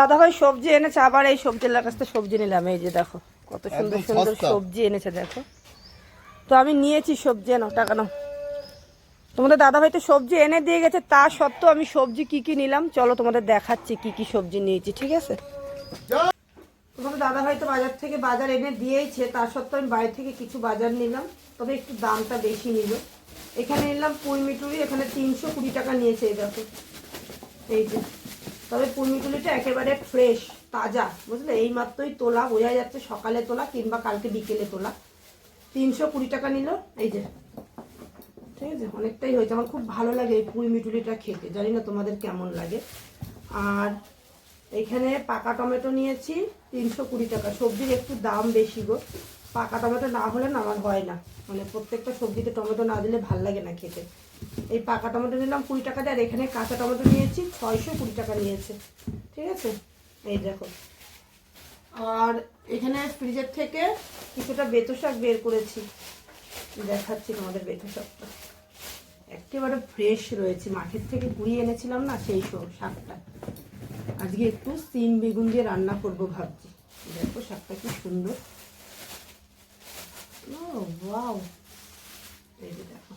দাদাভাই সবজি এনেছে আবার এই সবজির কাছ থেকে সবজি নিলাম। এই যে দেখো কত সুন্দর সুন্দর সবজি এনেছে দেখো। তো আমি নিয়েছি সবজি এনো টাকা নাও। তোমাদের দাদাভাই তো সবজি এনে দিয়ে গেছে তা সত্ত্বেও আমি সবজি কি কি নিলাম চলো তোমাদের দেখাচ্ছি কি কি সবজি নিয়েছি ঠিক আছে? তোমাদের দাদাভাই তো বাজার থেকে বাজার এনে দিয়েইছে তা সত্ত্বেও আমি বাইরে থেকে কিছু বাজার নিলাম তবে একটু দামটা বেশি নিল। এখানে নিলাম পুঁই মিটুরি এখানে তিনশো কুড়ি টাকা নিয়েছে এই দেখো। এই যে। তবে পুরমিটুলিটা একেবারে ফ্রেশ তাজা, বুঝলে? এই মাত্রই তোলা বোঝা যাচ্ছে সকালে তোলা কিংবা কালকে বিকেলে তোলা। তিনশো কুড়ি টাকা নিল, এই যে। ঠিক আছে? অনেকটাই হয়েছে। আমার খুব ভালো লাগে এই পুঁই মিটুলিটা খেতে। জানি না তোমাদের কেমন লাগে। আর এখানে পাকা টমেটো নিয়েছি, তিনশো কুড়ি টাকা। সবজির একটু দাম বেশি গো। পাকা টমেটো না হলে না, আমার হয় না। মানে প্রত্যেকটা সবজিতে টমেটো না দিলে ভালো লাগে না খেতে। এই পাকা টমেটো নিলাম কুড়ি টাকা দিয়ে, আর এখানে কাঁচা টমেটো নিয়েছি, ছয়শো কুড়ি টাকা নিয়েছে। ঠিক আছে? এই দেখো। আর এখানে ফ্রিজের থেকে কিছুটা বেতো শাক বের করেছি। দেখাচ্ছি তোমাদের বেতো শাকটা। একেবারে ফ্রেশ রয়েছে। মাঠের থেকে কুড়িয়ে এনেছিলাম না, সেই সব শাকটা। আজকে একটু সিম বেগুন দিয়ে রান্না করব ভাবছি। দেখো শাকটা কি সুন্দর। ও ওয়াও এই যে দেখো।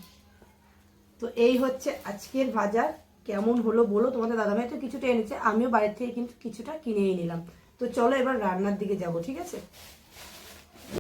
তো এই হচ্ছে আজকের বাজার। কেমন হলো বলো? তোমাদের দাদাভাই তো কিছুটা এনেছে, আমিও বাড়ির থেকে কিন্তু কিছুটা কিনেই নিলাম। তো চলো এবার রান্নার দিকে যাব, ঠিক আছে?